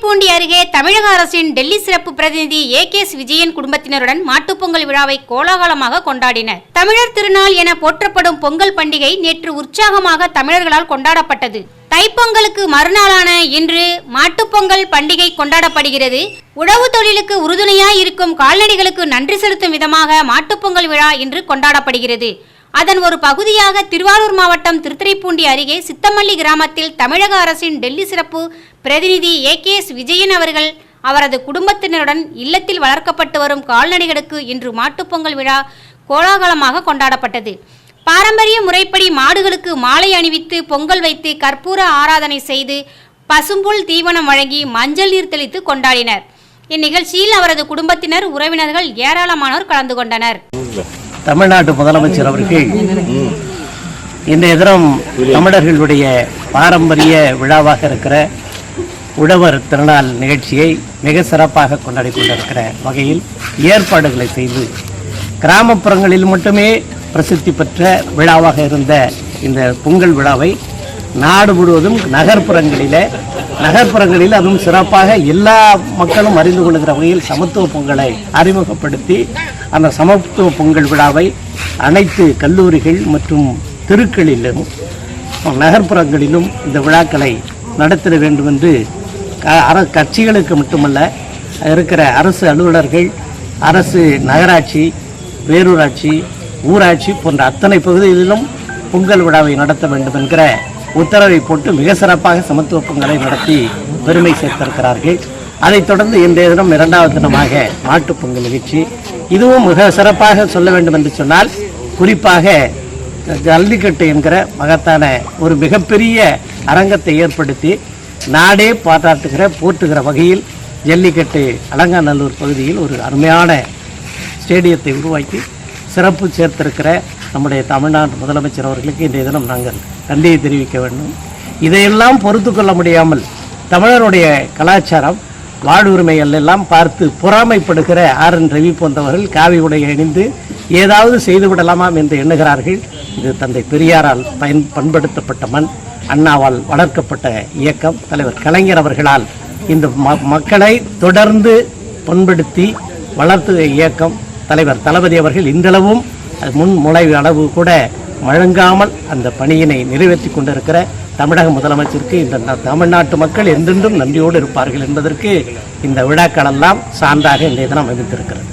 திருத்துறைப்பூண்டி அருகே தமிழக அரசின் டெல்லி சிறப்பு பிரதிநிதி ஏ கே எஸ் விஜயன் குடும்பத்தினருடன் மாட்டுப்பொங்கல் விழாவை கோலாகலமாக கொண்டாடினர். தமிழர் திருநாள் என போற்றப்படும் பொங்கல் பண்டிகை நேற்று உற்சாகமாக தமிழர்களால் கொண்டாடப்பட்டது. தைப்பொங்கலுக்கு மறுநாளான இன்று மாட்டுப்பொங்கல் பண்டிகை கொண்டாடப்படுகிறது. உழவு தொழிலுக்கு உறுதுணையாய் இருக்கும் கால்நடைகளுக்கு நன்றி செலுத்தும் விதமாக மாட்டுப்பொங்கல் விழா இன்று கொண்டாடப்படுகிறது. அதன் ஒரு பகுதியாக திருவாரூர் மாவட்டம் திருத்துறைப்பூண்டி அருகே சித்தமல்லி கிராமத்தில் தமிழக அரசின் டெல்லி சிறப்பு பிரதிநிதி ஏ கே எஸ் விஜயன் அவர்கள் அவரது குடும்பத்தினருடன் இல்லத்தில் வளர்க்கப்பட்டு வரும் கால்நடைகளுக்கு இன்று மாட்டுப்பொங்கல் விழா கோலாகலமாக கொண்டாடப்பட்டது. பாரம்பரிய முறைப்படி மாடுகளுக்கு மாலை அணிவித்து பொங்கல் வைத்து கற்பூர ஆராதனை செய்து பசும்புல் தீவனம் வழங்கி மஞ்சள் நீர் தெளித்து கொண்டாடினர். இந்நிகழ்ச்சியில் அவரது குடும்பத்தினர் உறவினர்கள் ஏராளமானோர் கலந்து கொண்டனர். தமிழ்நாட்டு முதலமைச்சர் அவர்கள் இன்றைய தினம் தமிழர்களுடைய பாரம்பரிய விழாவாக இருக்கிற உழவர் திருநாள் நிகழ்ச்சியை மிக சிறப்பாக கொண்டாடி கொண்டிருக்கிற வகையில் ஏற்பாடுகளை செய்து கிராமப்புறங்களில் மட்டுமே பிரசித்தி பெற்ற விழாவாக இருந்த இந்த பொங்கல் விழாவை நாடு முழுவதும் நகர்ப்புறங்களிலே நகர்ப்புறங்களில் அதுவும் சிறப்பாக எல்லா மக்களும் அறிந்து கொள்கிற வகையில் சமத்துவ பொங்கலை அறிமுகப்படுத்தி அந்த சமத்துவ பொங்கல் விழாவை அனைத்து கல்லூரிகள் மற்றும் தெருக்களிலும் நகர்ப்புறங்களிலும் இந்த விழாக்களை நடத்திட வேண்டும் என்று க- அர கட்சிகளுக்கு மட்டுமல்ல இருக்கிற அரசு அலுவலர்கள் அரசு நகராட்சி பேரூராட்சி ஊராட்சி போன்ற அத்தனை பகுதிகளிலும் பொங்கல் விழாவை நடத்த வேண்டும் என்கிற உத்தரவை போட்டு மிக சிறப்பாக சமத்துவ பொங்கலை நடத்தி பெருமை சேர்த்திருக்கிறார்கள். அதைத் தொடர்ந்து இன்றைய தினம் இரண்டாவது தினமாக மாட்டுப் பொங்கல் நிகழ்ச்சி. இதுவும் மிக சிறப்பாக சொல்ல வேண்டும் என்று சொன்னால் குறிப்பாக ஜல்லிக்கட்டு என்கிற மகத்தான ஒரு மிகப்பெரிய அரங்கத்தை ஏற்படுத்தி நாடே பாராட்டுகிற போற்றுகிற வகையில் ஜல்லிக்கட்டு அலங்காநல்லூர் பகுதியில் ஒரு அருமையான ஸ்டேடியத்தை உருவாக்கி சிறப்பு சேர்த்திருக்கிற நம்முடைய தமிழ்நாடு முதலமைச்சர் அவர்களுக்கு இன்றைய தினம் நாங்கள் நன்றியை தெரிவிக்க வேண்டும். இதையெல்லாம் பொறுத்து கொள்ள முடியாமல் தமிழருடைய கலாச்சாரம் வாழ்வுரிமைகள் எல்லாம் பார்த்து பொறாமைப்படுகிற ஆர் என் ரவி போன்றவர்கள் காவி உடை அணிந்து ஏதாவது செய்துவிடலாமாம் என்று எண்ணுகிறார்கள். இது தந்தை பெரியாரால் பயன் பண்படுத்தப்பட்ட மண் அண்ணாவால் வளர்க்கப்பட்ட இயக்கம். தலைவர் கலைஞர் அவர்களால் இந்த ம- மக்களை தொடர்ந்து பண்படுத்தி வளர்த்து இயக்கம். தலைவர் தளபதி அவர்கள் இன்றளவும் முன் முளை அளவு கூட வழங்காமல் அந்த பணியினை நிறைவேற்றி கொண்டிருக்கிற தமிழக முதலமைச்சருக்கு இந்த தமிழ்நாட்டு மக்கள் என்றென்றும் நன்றியோடு இருப்பார்கள் என்பதற்கு இந்த விழாக்களெல்லாம் சான்றாக இன்றைய தினம் அமைந்திருக்கிறது.